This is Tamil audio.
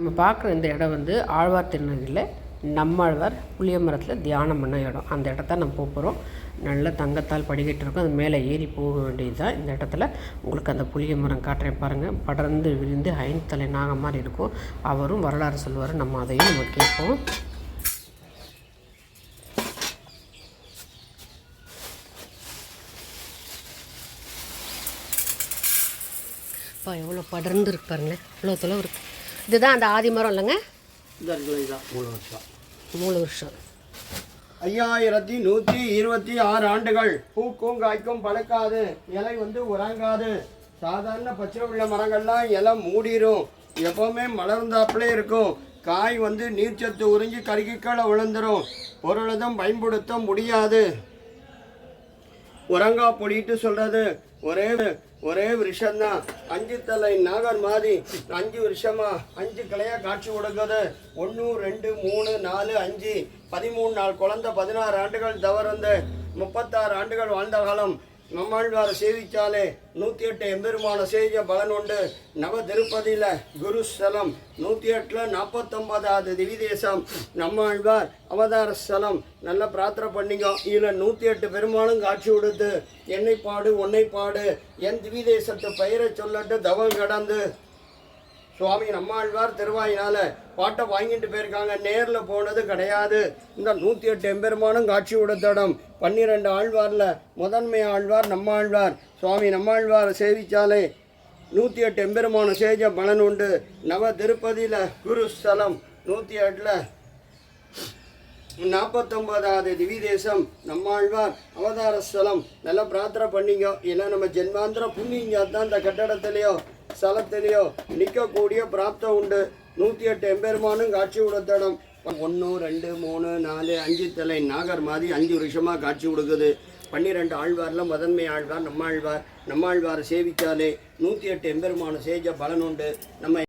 நம்ம பார்க்குற இந்த இடம் வந்து ஆழ்வார் திருநகரில் நம்மாழ்வார் புளிய மரத்தில் தியானம் பண்ண இடம். அந்த இடத்த நம்ம போக போகிறோம் நல்ல தங்கத்தால் படிக்கட்டு இருக்கும். அது மேலே ஏறி போக வேண்டியது தான் இந்த இடத்துல உங்களுக்கு அந்த புளிய மரம் காட்டுறேன் பாருங்கள் படர்ந்து விரிந்து ஐந்தலை நாகம் மாதிரி இருக்கும். அவரும் வரலாறு சொல்லுவார் நம்ம அதையும் நம்ம கேட்போம். அப்பா எவ்வளோ படர்ந்து இருக்கு பாருங்களேன். இவ்வளோ தொலைவு இருக்குது இதுதான் அந்த ஆதி மரம் இல்லைங்க. மூணு வருஷம். மூணு வருஷம். ஐயாயிரத்தி நூற்றி இருபத்தி ஆறு ஆண்டுகள். பூக்கும் காய்க்கும் பழுக்காது. இலை வந்து உறங்காது. சாதாரண பச்சை உள்ள மரங்கள்லாம் இலை மூடிரும். எப்பவுமே மலர்ந்தாப்புலே இருக்கும். காய் வந்து நீர்ச்சத்து உறிஞ்சி கருகிக்கீழே விழுந்துரும் பொருளதும் பயன்படுத்த முடியாது. உறங்கா பொடிட்டு சொல்றது. ஒரே ஒரே விஷம்தான் அஞ்சு தலை நாகர் மாதிரி அஞ்சு வருஷமா அஞ்சு கிளையா காட்சி கொடுக்குது. ஒன்று ரெண்டு மூணு நாலு அஞ்சு. பதிமூணு நாள் குழந்தை பதினாறு ஆண்டுகள் தவறந்து முப்பத்தாறு ஆண்டுகள் வாழ்ந்த காலம். நம்மாழ்வார் சேவித்தாலே நூற்றி எட்டு எம்பெருமான செய்த பலன் உண்டு. நவ திருப்பதியில் குரு ஸ்தலம் நூற்றி எட்டில் நாற்பத்தொம்பதாவது திவிதேசம். நம்மாழ்வார் அவதார ஸ்தலம் நல்லா பிரார்த்தனை பண்ணிங்க. இதில் நூற்றி எட்டு பெருமாளும் காட்சி கொடுத்து என்னை பாடு உன்னை பாடு என் திவிதேசத்தை பெயரை சொல்லட்டு தவம் கடந்து. சுவாமி நம்மாழ்வார் திருவாயினால பாட்டை வாங்கிட்டு போயிருக்காங்க. நேரில் போனது கிடையாது. இந்த நூற்றி எட்டு எம்பெருமானும் காட்சி உடத்தடம் பன்னிரெண்டு ஆழ்வாரில் முதன்மை ஆழ்வார் நம்மாழ்வார். சுவாமி நம்மாழ்வார் சேவிச்சாலே நூற்றி எட்டு எம்பெருமானும் சேஜ பலன் உண்டு. நவ திருப்பதியில் குரு ஸ்தலம் நூற்றி எட்டில் நாற்பத்தொன்பதாவது திவிதேசம் நம்மாழ்வார் அவதார ஸ்தலம். நல்லா பிரார்த்தனை பண்ணிங்க ஏன்னா நம்ம ஜென்மாந்திர புண்ணியங்க தான் இந்த கட்டடத்துலேயோ ஸ்தலத்திலேயோ நிற்கக்கூடிய பிராப்தம் உண்டு. நூற்றி எட்டு எம்பெருமானும் காட்சி கொடுத்தடம் ஒன்று ரெண்டு மூணு நாலு அஞ்சு தலை நாகர் மாதிரி அஞ்சு வருஷமாக காட்சி கொடுக்குது பன்னிரெண்டு ஆழ்வாரில் முதன்மை ஆழ்வார் நம்மாழ்வார். நம்மாழ்வாரை சேவித்தாலே நூற்றி எட்டு எம்பெருமான சேஜ பலன் உண்டு. நம்ம